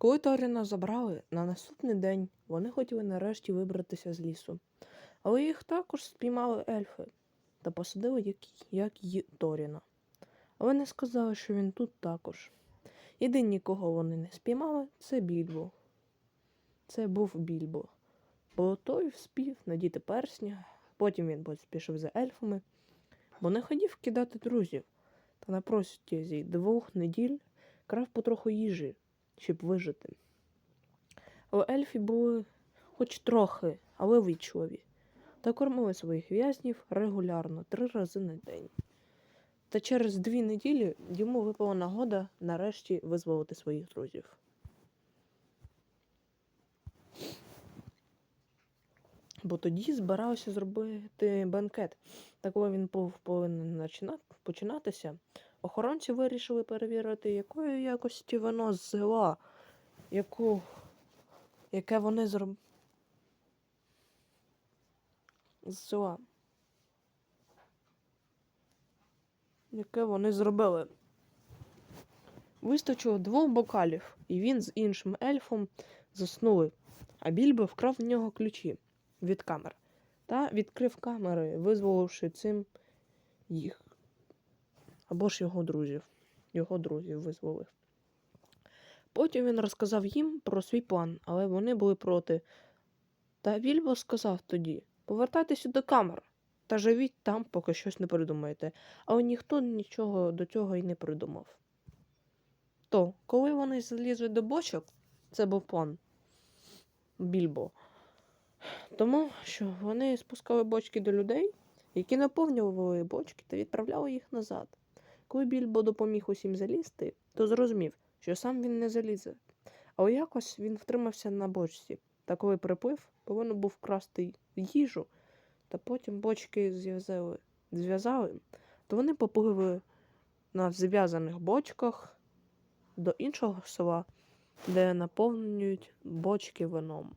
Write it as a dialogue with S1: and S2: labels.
S1: Коли Торіна забрали, на наступний день вони хотіли нарешті вибратися з лісу. Але їх також спіймали ельфи та посадили, як, як й Торіна. Але не сказали, що він тут також. Єдині, кого вони не спіймали, це Більбо. Це був Більбо. Бо той вспів надіти персня, потім він поспішив за ельфами, бо не хотів кидати друзів. Та на протязі двох неділь крав потроху їжі, щоб вижити. Але ельфи були хоч трохи, але вічливі, та кормили своїх в'язнів регулярно три рази на день. Та через дві неділі йому випала нагода нарешті визволити своїх друзів. Бо тоді збирався зробити бенкет. Та коли він був повинен починатися, охоронці вирішили перевірити, якої якості вино з села, яку, яке вони зроб... з села. Яке вони зробили. Вистачило двох бокалів, і він з іншим ельфом заснули, а Більбо вкрав в нього ключі від камер та відкрив камери, визволивши цим їх. Або ж його друзів. Його друзів визволив. Потім він розказав їм про свій план, але вони були проти. Та Більбо сказав тоді: повертайтеся до камер та живіть там, поки щось не придумаєте. Але ніхто нічого до цього й не придумав. То, коли вони залізли до бочок, це був план Більбо. Тому що вони спускали бочки до людей, які наповнювали бочки та відправляли їх назад. Коли Більбо допоміг усім залізти, то зрозумів, що сам він не залізе. Але якось він втримався на бочці, та коли приплив, повинен був красти їжу, та потім бочки зв'язали, зв'язали, то вони попливли на зв'язаних бочках до іншого села, де наповнюють бочки вином.